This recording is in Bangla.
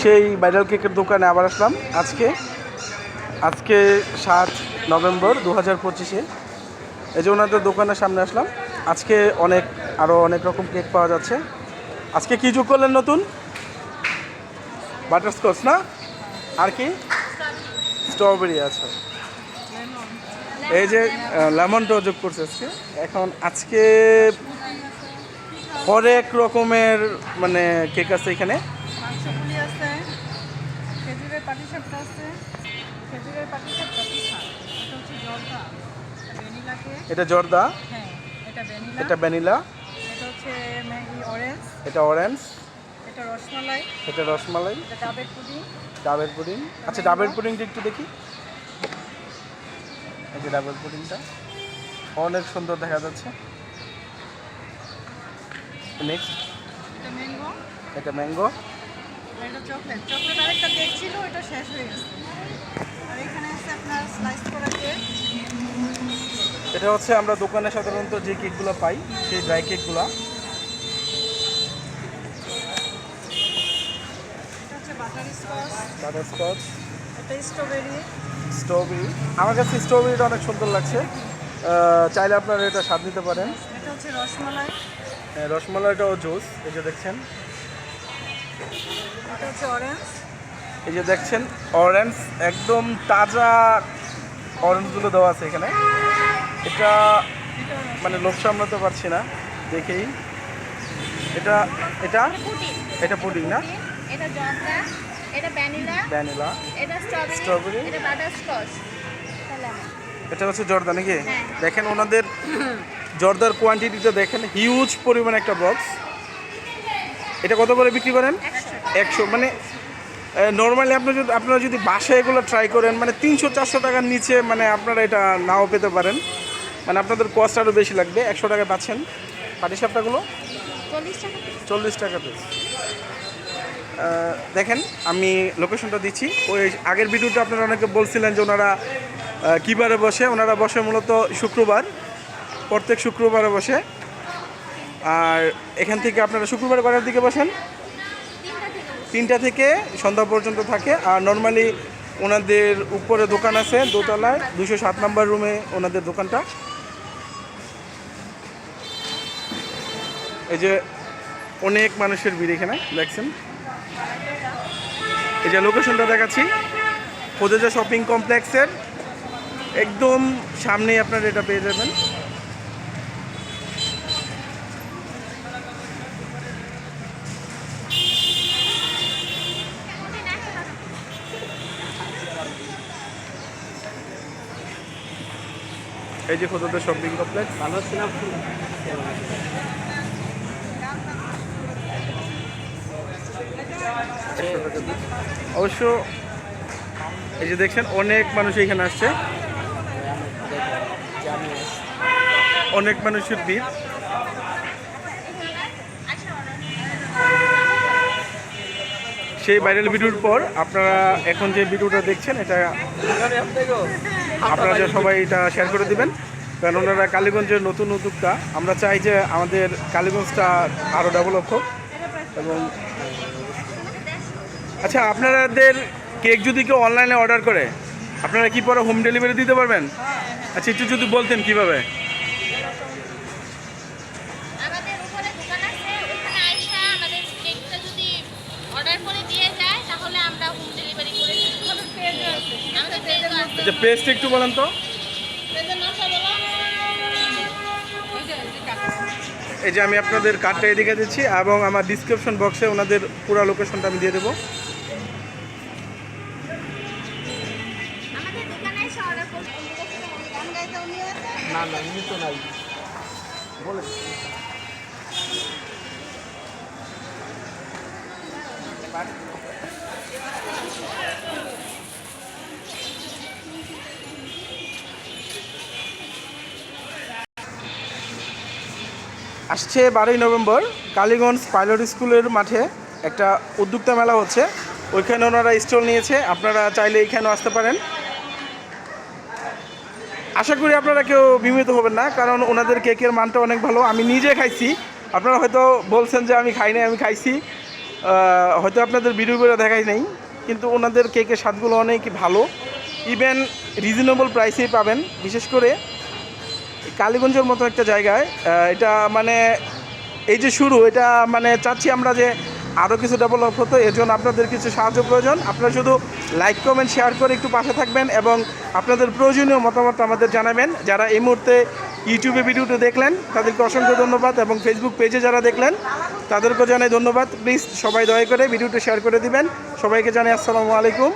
সেই ভাইরাল কেকের দোকানে আবার আসলাম। আজকে আজকে সাত নভেম্বর দু হাজার পঁচিশে। এই যে ওনাদের দোকানের সামনে আসলাম। আজকে অনেক আরও অনেক রকম কেক পাওয়া যাচ্ছে। আজকে কি যোগ করলেন নতুন? বাটারস্কচ না? আর কি? স্ট্রবেরি আছে এই যে লেমনটাও যোগ করছে আজকে। এখন আজকে হরেক রকমের মানে কেক আছে এখানে। খেজুরের পাটিসাপটা আছে খেজুরের পাটিসাপটা পিঠা এটা হচ্ছে জর্দা ভ্যানিলা কেক এটা জর্দা? হ্যাঁ এটা ভ্যানিলা। এটা ভ্যানিলা? এটা হচ্ছে ম্যাগি অরেঞ্জ। এটা অরেঞ্জ? এটা রসমালাই। এটা রসমালাই? এটা ডাবের পুডিং। ডাবের পুডিং? আচ্ছা ডাবের পুডিংটা একটু দেখি। এই যে ডাবের পুডিংটা। অনেক সুন্দর দেখা যাচ্ছে। নেক্সট এটা ম্যাঙ্গো এটা ম্যাঙ্গো এটা চকলেট। চকলেট আরেকটা কেক ছিল ওটা শেষ হয়ে গেছে। আর এখানে আছে আপনার স্লাইস করা কেক এটা হচ্ছে আমরা দোকানে সাধারণত যে কেকগুলো পাই সেই ড্রাই কেকগুলো এটা বাটার স্কচ স্ট্রবেরি স্ট্রবেরি আমার কাছে স্ট্রবেরিটা অনেক সুন্দর লাগছে। চাইলে আপনারা এটা স্বাদ নিতে পারেন। এটা হচ্ছে রসমালাই। হ্যাঁ, রসমালাইটাও জুস এই যে দেখছেন। এটা হচ্ছে অরেঞ্জ এই যে দেখছেন অরেঞ্জ একদম তাজা অরেঞ্জগুলো দেওয়া আছে এখানে। এটা মানে লোভ সামলাতে পারছি না দেখেই। এটা এটা? এটা পুডিং। না? এটা জর্দা এটা ভ্যানিলা ভ্যানিলা এটা স্ট্রবেরি এটা বাটারস্কচ এটা হচ্ছে জর্দা নাকি? হ্যাঁ। দেখেন ওনাদের জর্দার কোয়ান্টিটিটা দেখেন হিউজ পরিমাণ একটা বক্স এটা কত করে বিক্রি করেন? একশো মানে নর্মালি আপনি যদি, আপনারা যদি বাসায় এগুলো ট্রাই করেন মানে তিনশো, চারশো টাকার নিচে মানে আপনারা এটা নাও পেতে পারেন। মানে আপনাদের কস্ট আরও বেশি লাগবে। একশো টাকায় পাচ্ছেন। পাটিসাপটাগুলো? চল্লিশ টাকা টাকা পিস দেখেন, আমি লোকেশনটা দিচ্ছি। ওই আগের ভিডিওটা আপনারা অনেকে বলছিলেন যে ওনারা কিবারে বসে? ওনারা বসে মূলত শুক্রবার, প্রত্যেক শুক্রবারে বসে। আর এখান থেকে আপনারা শুক্রবার কটার দিকে বসেন? তিনটা থেকে সন্ধ্যা পর্যন্ত থাকে। আর নর্মালি ওনাদের উপরে দোকান আছে, দোতলায় দুশো সাত নম্বর রুমে ওনাদের দোকানটা। এই যে অনেক মানুষের ভিড় এখানে, দেখছেন? এই যে লোকেশনটা দেখাচ্ছি। খোদেজা শপিং কমপ্লেক্সের একদম সামনেই আপনারা এটা পেয়ে যাবেন। এই যে খোদাদের শপিং কমপ্লেক্স ভালো ছিলাম অবশ্য এই যে দেখছেন, অনেক মানুষ এখানে আসছে। অনেক মানুষের ভিড়। সেই ভাইরাল ভিডিওর পর আপনারা এখন যে ভিডিওটা দেখছেন, এটা আপনারা যে সবাই এটা শেয়ার করে দিবেন। কারণ ওনারা কালীগঞ্জের নতুন উদ্যোক্তা। আমরা চাই যে আমাদের কালীগঞ্জটা আরও ডেভেলপ হোক। এবং আচ্ছা আপনাদের কেক যদি কেউ অনলাইনে অর্ডার করে, আপনারা কি পরে হোম ডেলিভারি দিতে পারবেন? আচ্ছা একটু যদি বলতেন কীভাবে? আমরা হোম ডেলিভারি করে দিই আমাদের আছে। আচ্ছা পেজটা একটু বলেন তো। পেজের নামটা বলো। এই যে আমি আপনাদের কার্ডটা এদিকে দিচ্ছি এবং আমার ডিসক্রিপশন বক্সে ওনাদের পুরো লোকেশনটা আমি দিয়ে দেবো। না না তো নাই। বলে আসছে বারোই নভেম্বর কালীগঞ্জ পাইলট স্কুলের মাঠে একটা উদ্যোক্তা মেলা হচ্ছে। ওইখানে ওনারা স্টল নিয়েছে, আপনারা চাইলে এইখানেও আসতে পারেন। আশা করি আপনারা কেউ বিমিত হবেন না, কারণ ওনাদের কেকের মানটা অনেক ভালো। আমি নিজে খাইছি। আপনারা হয়তো বলছেন যে আমি খাই নাই, আমি খাইছি। হয়তো আপনাদের ভিডিও দেখাই নেই, কিন্তু ওনাদের কেকের স্বাদগুলো অনেক ভালো। ইভেন রিজনেবল প্রাইসেই পাবেন। বিশেষ করে কালীগঞ্জের মতো একটা জায়গায় এটা মানে এই যে শুরু, এটা মানে চাচ্ছি আমরা যে আরও কিছু ডেভেলপ হতো, এর জন্য আপনাদের কিছু সাহায্য প্রয়োজন। আপনারা শুধু লাইক কমেন্ট শেয়ার করে একটু পাশে থাকবেন এবং আপনাদের প্রয়োজনীয় মতামত আমাদের জানাবেন। যারা এই মুহূর্তে ইউটিউবে ভিডিওটি দেখলেন, তাদেরকে অসংখ্য ধন্যবাদ এবং ফেসবুক পেজে যারা দেখলেন, তাদেরকেও জানাই ধন্যবাদ। প্লিজ সবাই দয়া করে ভিডিওটি শেয়ার করে দিবেন। সবাইকে জানাই আসসালামু আলাইকুম।